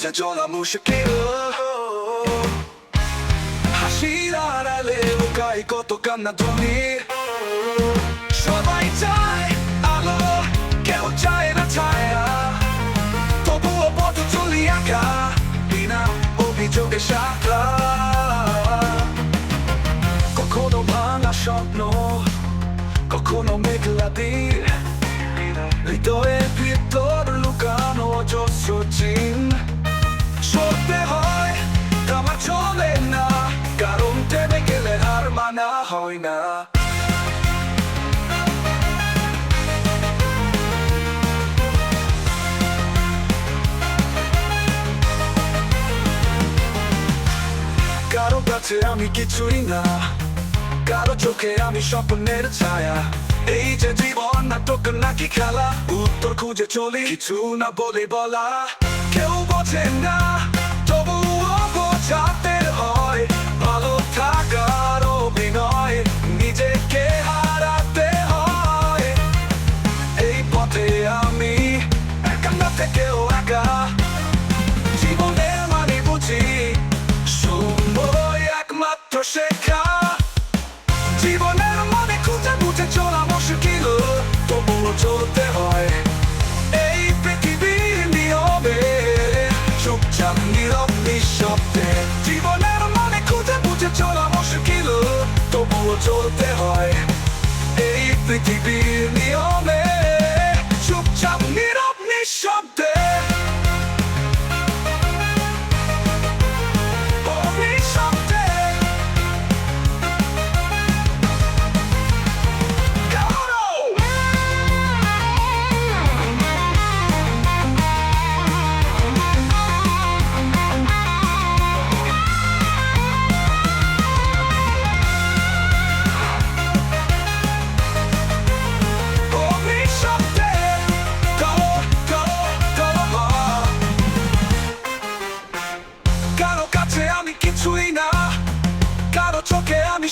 বুঝে চলা মুশকিল হাসির আড়ালে লুকাই কত কান্না ধ্বনি সবাই চায় আলো কেউ চায় না ছায়া তবুও পথ চলি একা বিনা অভিযোগে শাখা কখনো ভাঙা স্বপ্ন কখনো মেঘলা দিন হৃদয়ের হয় না কারও কাছে আমি কিছুই না কারও চোখে আমি স্বপ্নের ছায়া এই যে জীবন নাটক নাকি খেলা উত্তর খুঁজে চলি কিছু না বলে বলা কেউ বোঝে না চলতে হয়। এই পৃথিবীর নিয়মে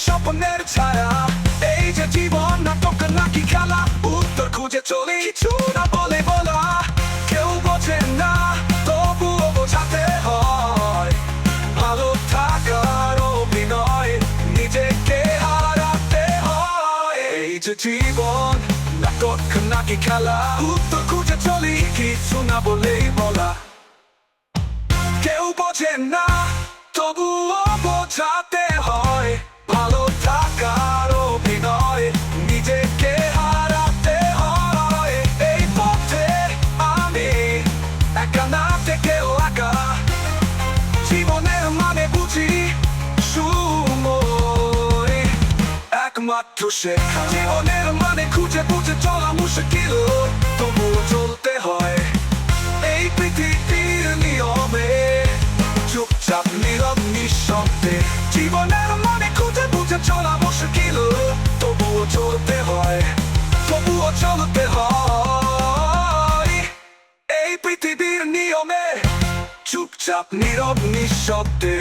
স্বপ্নের ছায়া। এই যে জীবন, নাটক, নাকি খেলা, উত্তর খুঁজে চলি। কিছু না বলে বলা, কেউ বোঝে না, তবুও বোঝাতে হয়। ভালো থাকার অভিনয়, নিজেকে হারাতে হয়। এই যে জীবন, নাটক, নাকি খেলা, উত্তর খুঁজে চলি। কিছু না বলেই বলা, কেউ বোঝে না, তবুও বোঝাতে হয়। একমাত্র শেখা জীবনের মানে খুঁজে খুঁজে চলা মুশকিল তবুও চলতে হয় এই পৃথিবীর নিয়মে। চুপচাপ, নীরব, নিঃশব্দে জীবনের মানে খুঁজে বুঝে চলা মুশকিল তবুও চলতে হয়, তবুও চলতে হয় এই পৃথিবীর নিয়মে। চুপচাপ, নীরব, নিঃশব্দে